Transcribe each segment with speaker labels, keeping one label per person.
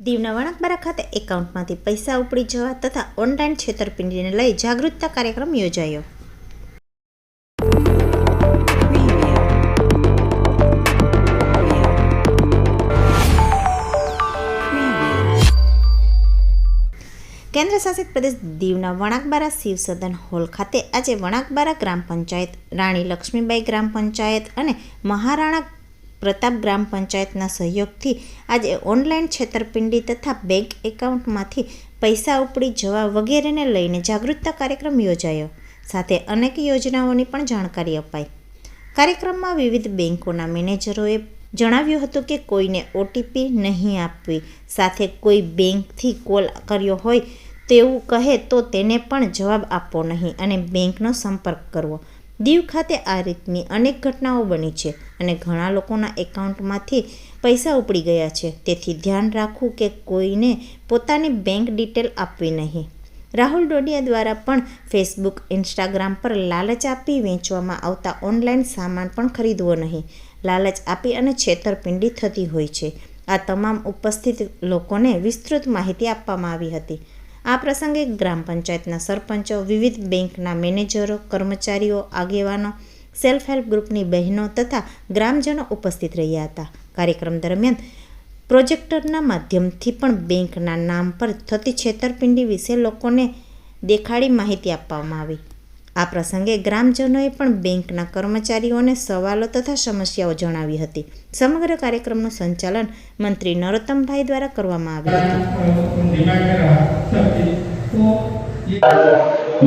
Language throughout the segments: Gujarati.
Speaker 1: દીવના વણાકબારા ખાતે એકાઉન્ટમાંથી પૈસા ઉપડી જવા તથા ઓનલાઈન છેતરપિંડીને લઈ જાગૃતતા કાર્યક્રમ યોજાયો. કેન્દ્ર શાસિત પ્રદેશ દીવના વણાકબારા શિવ સદન હોલ ખાતે આજે વણાકબારા ગ્રામ પંચાયત, રાણી લક્ષ્મીબાઈ ગ્રામ પંચાયત અને મહારાણા પ્રતાપ ગ્રામ પંચાયતના સહયોગથી આજે ઓનલાઈન છેતરપિંડી તથા બેંક એકાઉન્ટમાંથી પૈસા ઉપડી જવા વગેરેને લઈને જાગૃતતા કાર્યક્રમ યોજાયો. સાથે અનેક યોજનાઓની પણ જાણકારી અપાઈ. કાર્યક્રમમાં વિવિધ બેન્કોના મેનેજરોએ જણાવ્યું હતું કે કોઈને ઓટીપી નહીં આપવી, સાથે કોઈ બેંકથી કોલ કર્યો હોય તેવું કહે તો તેને પણ જવાબ આપવો નહીં અને બેંકનો સંપર્ક કરવો. દીવ ખાતે આ રીતની અનેક ઘટનાઓ બની છે અને ઘણા લોકોના એકાઉન્ટમાંથી પૈસા ઉપડી ગયા છે. તેથી ધ્યાન રાખવું કે કોઈને પોતાની બેંક ડિટેલ આપવી નહીં. રાહુલ ડોડિયા દ્વારા પણ ફેસબુક, ઇન્સ્ટાગ્રામ પર લાલચ આપી વેચવામાં આવતા ઓનલાઈન સામાન પણ ખરીદવો નહીં. લાલચ આપી અને છેતરપિંડી થતી હોય છે. આ તમામ ઉપસ્થિત લોકોને વિસ્તૃત માહિતી આપવામાં આવી હતી. આ પ્રસંગે ગ્રામ પંચાયતના સરપંચો, વિવિધ બેંકના મેનેજરો, કર્મચારીઓ, આગેવાનો, સેલ્ફ હેલ્પ ગ્રુપની બહેનો તથા ગ્રામજનો ઉપસ્થિત રહ્યા હતા. કાર્યક્રમ દરમિયાન પ્રોજેક્ટરના માધ્યમથી પણ બેંકના નામ પર થતી છેતરપિંડી વિશે લોકોને દેખાડી માહિતી આપવામાં આવી. આ પ્રસંગે ગ્રામજનોએ પણ બેંકના કર્મચારીઓને સવાલો તથા સમસ્યાઓ જણાવી હતી. સમગ્ર કાર્યક્રમનું સંચાલન મંત્રી નરોત્તમભાઈ દ્વારા કરવામાં આવ્યું હતું.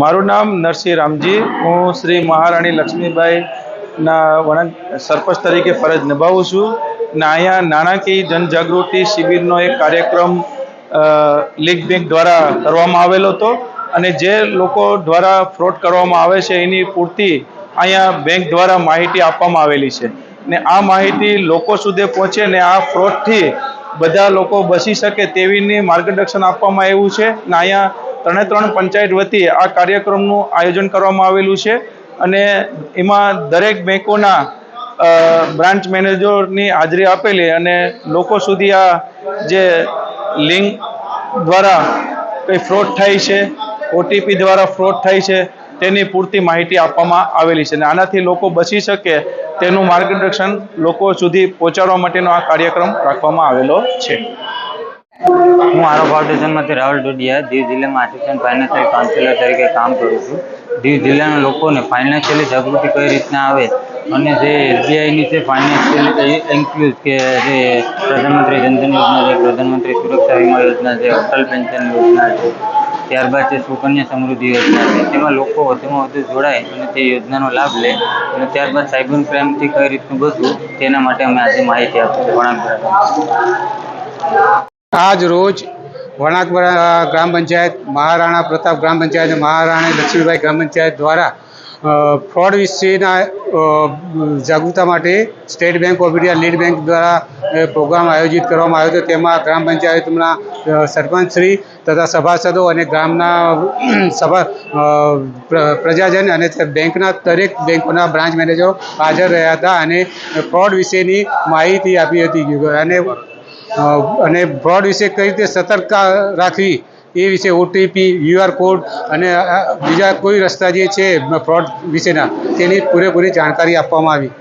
Speaker 2: મારું નામ નરસિંહ રામજી. હું શ્રી મહારાણી લક્ષ્મીબાઈ ના વણક સરપંચ તરીકે ફરજ નિભાવું છું ને અહીંયા નાણાકીય જનજાગૃતિ શિબિરનો એક કાર્યક્રમ લીગ બેંક દ્વારા કરવામાં આવેલો હતો. અને જે લોકો દ્વારા ફ્રોડ કરવામાં આવે છે, એની પૂરતી અહીંયા બેંક દ્વારા માહિતી આપવામાં આવેલી છે. ને આ માહિતી લોકો સુધી પહોંચે ને આ ફ્રોડથી બધા લોકો બચી શકે તેવીની માર્ગદર્શન આપવામાં આવ્યું છે. ને અહીંયા ત્રણે ત્રણ પંચાયત વતી આ કાર્યક્રમનું આયોજન કરવામાં આવેલું છે. અને એમાં દરેક બેંકોના બ્રાન્ચ મેનેજરની હાજરી આપેલી અને લોકો સુધી આ જે લિંક દ્વારા કંઈ ફ્રોડ થાય છે ઓટીપી દ્વારા ફ્રોડ થાય છે, તેની પૂરતી માહિતી આપવામાં આવેલી છે. અને આનાથી લોકો બચી શકે તેનું માર્ગદર્શન લોકો સુધી પહોંચાડવા માટેનો આ કાર્યક્રમ રાખવામાં આવેલો છે.
Speaker 3: હું આરો ફાઉન્ડેશનમાંથી રાહુલ ડોડિયા, દીવ જિલ્લામાં આસિસ્ટન્ટ ફાઇનાન્શિયલ કાઉન્સિલર તરીકે કામ કરું છું. દીવ જિલ્લાના લોકોને ફાઇનાન્શિયલી જાગૃતિ કઈ રીતના આવે અને જે એસબીઆઈની જે ફાઇનાન્શિયલ ઇન્ક્લુઝ કે જે પ્રધાનમંત્રી જનધન યોજના છે, પ્રધાનમંત્રી સુરક્ષા વીમા યોજના છે, અટલ પેન્શન યોજના છે ત્યારબાદ છે સુકન્યા સમૃદ્ધિ યોજના તેમાં લોકો વધુમાં વધુ જોડાય અને તે યોજનાનો લાભ લે અને ત્યારબાદ સાયબર ક્રાઇમથી કઈ રીતનું બચવું, તેના માટે અમે આજે માહિતી આપીશું. ઘણા
Speaker 4: આજ રોજ વણાકબરા ગ્રામ પંચાયત, મહારાણા પ્રતાપ ગ્રામ પંચાયત અને મહારાણા લક્ષ્મીભાઈ ગ્રામ પંચાયત દ્વારા ફ્રોડ વિશેના જાગૃતતા માટે state bank of India lead bank દ્વારા પ્રોગ્રામ આયોજિત કરવામાં આવ્યો હતો. તેમાં ગ્રામ પંચાયતના સરપંચશ્રી તથા સભાસદો અને ગામના સભા પ્રજાજન અને બેંકના દરેક બેંકોના બ્રાન્ચ મેનેજરો હાજર રહ્યા હતા અને ફ્રોડ વિશેની માહિતી આપી હતી. અને અને ફ્રોડ વિશે કઈ રીતે સતર્કતા રાખવી એ વિશે ઓટીપી યુઆર કોડ અને બીજા કોઈ રસ્તા જે છે, ફ્રોડ વિશેના તેની પૂરેપૂરી જાણકારી આપવામાં આવી.